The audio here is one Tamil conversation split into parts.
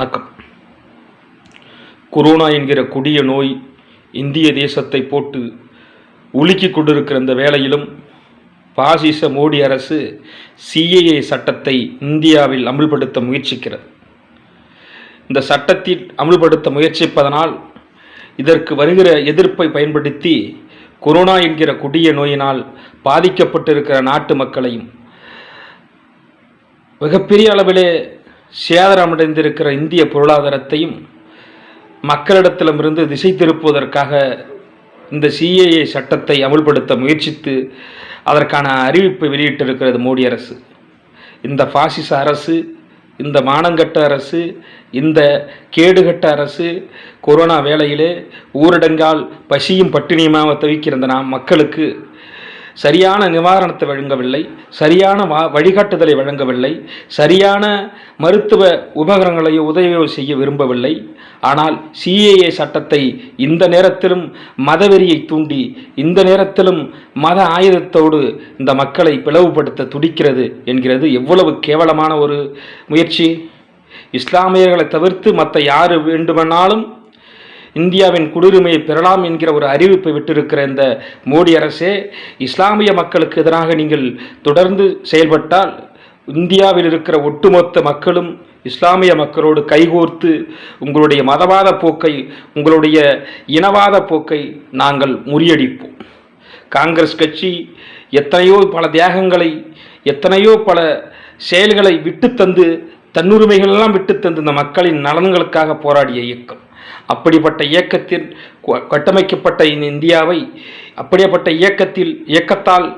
வணக்கம். கொரோனா என்கிற கொடிய நோய் இந்திய தேசத்தை போட்டு உலுக்கி கொண்டிருக்கிற இந்த வேளையிலும் பாசிச மோடி அரசு சிஏஏ சட்டத்தை இந்தியாவில் அமுல்படுத்த முயற்சிக்கிறது. இந்த சட்டத்தில் அமுல்படுத்த முயற்சிப்பதனால் இதற்கு வருகிற எதிர்ப்பை பயன்படுத்தி கொரோனா என்கிற கொடிய நோயினால் பாதிக்கப்பட்டிருக்கிற நாட்டு மக்களையும் மிகப்பெரிய அளவிலே சேதாரமடைந்திருக்கிற இந்திய பொருளாதாரத்தையும் மக்களிடத்திலிருந்து திசை திருப்புவதற்காக இந்த சிஏஏ சட்டத்தை அமுல்படுத்த முயற்சித்து அதற்கான அறிவிப்பை வெளியிட்டிருக்கிறது மோடி அரசு. இந்த பாசிச அரசு இந்த மானங்கட்ட அரசு இந்த கேடுகட்ட அரசு கொரோனா வேளையிலே ஊரடங்கால் பசியும் பட்டினியுமாக தவிக்கிற இந்த நாம் மக்களுக்கு சரியான நிவாரணத்தை வழங்கவில்லை சரியான வா வழிகாட்டுதலை வழங்கவில்லை சரியான மருத்துவ உபகரணங்களையோ உதவியோ செய்ய விரும்பவில்லை. ஆனால் சிஏஏ சட்டத்தை இந்த நேரத்திலும் மதவெறியை தூண்டி இந்த நேரத்திலும் மத ஆயுதத்தோடு இந்த மக்களை பிளவுபடுத்த துடிக்கிறது என்கிறது எவ்வளவு கேவலமான ஒரு முயற்சி. இஸ்லாமியர்களை தவிர்த்து மற்ற யார் வேண்டுமானாலும் இந்தியாவின் குடியுரிமையை பெறலாம் என்கிற ஒரு அறிவிப்பை விட்டிருக்கிற இந்த மோடி அரசே இஸ்லாமிய மக்களுக்கு எதிராக நீங்கள் தொடர்ந்து செயல்பட்டால் இந்தியாவில் இருக்கிற ஒட்டுமொத்த மக்களும் இஸ்லாமிய மக்களோடு கைகோர்த்து உங்களுடைய மதவாத போக்கை உங்களுடைய இனவாத போக்கை நாங்கள் முறியடிப்போம். காங்கிரஸ் கட்சி எத்தனையோ பல தியாகங்களை எத்தனையோ பல செயல்களை விட்டு தந்து தன்னுரிமைகளெல்லாம் விட்டு தந்து இந்த மக்களின் நலன்களுக்காக போராடிய இயக்கம். அப்படிப்பட்ட இயக்கத்தில் கட்டமைக்கப்பட்ட இந்த இந்தியாவை அப்படிப்பட்ட இயக்கத்தில் இயக்கத்தால்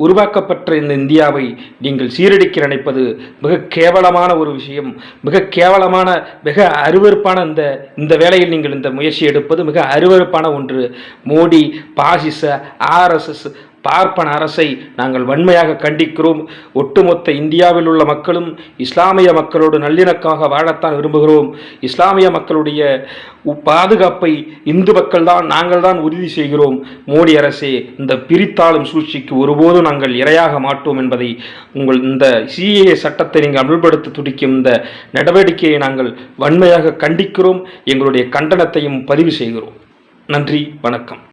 உருவாக்கப்பட்ட இந்த இந்தியாவை நீங்கள் சீரடிக்க நினைப்பது மிக கேவலமான ஒரு விஷயம். மிக கேவலமான மிக அருவருப்பான இந்த இந்த வேளையில் நீங்கள் இந்த முயற்சி எடுப்பது மிக அருவருப்பான ஒன்று. மோடி பாசிச ஆர்எஸ்எஸ் பார்ப்பன அரசை நாங்கள் வன்மையாக கண்டிக்கிறோம். ஒட்டுமொத்த இந்தியாவில் உள்ள மக்களும் இஸ்லாமிய மக்களோடு நல்லிணக்காக வாழத்தான் விரும்புகிறோம். இஸ்லாமிய மக்களுடைய உ- பாதுகாப்பை இந்து மக்கள் தான் நாங்கள் தான் உறுதி செய்கிறோம். மோடி அரசே இந்த பிரித்தாளும் சூழ்ச்சிக்கு ஒருபோதும் நாங்கள் இரையாக மாட்டோம் என்பதை உங்கள் இந்த சிஏஏ சட்டத்தை நீங்கள் அமல்படுத்த துடிக்கும் இந்த நடவடிக்கையை நாங்கள் வன்மையாக கண்டிக்கிறோம். எங்களுடைய கண்டனத்தையும் பதிவு செய்கிறோம். நன்றி வணக்கம்.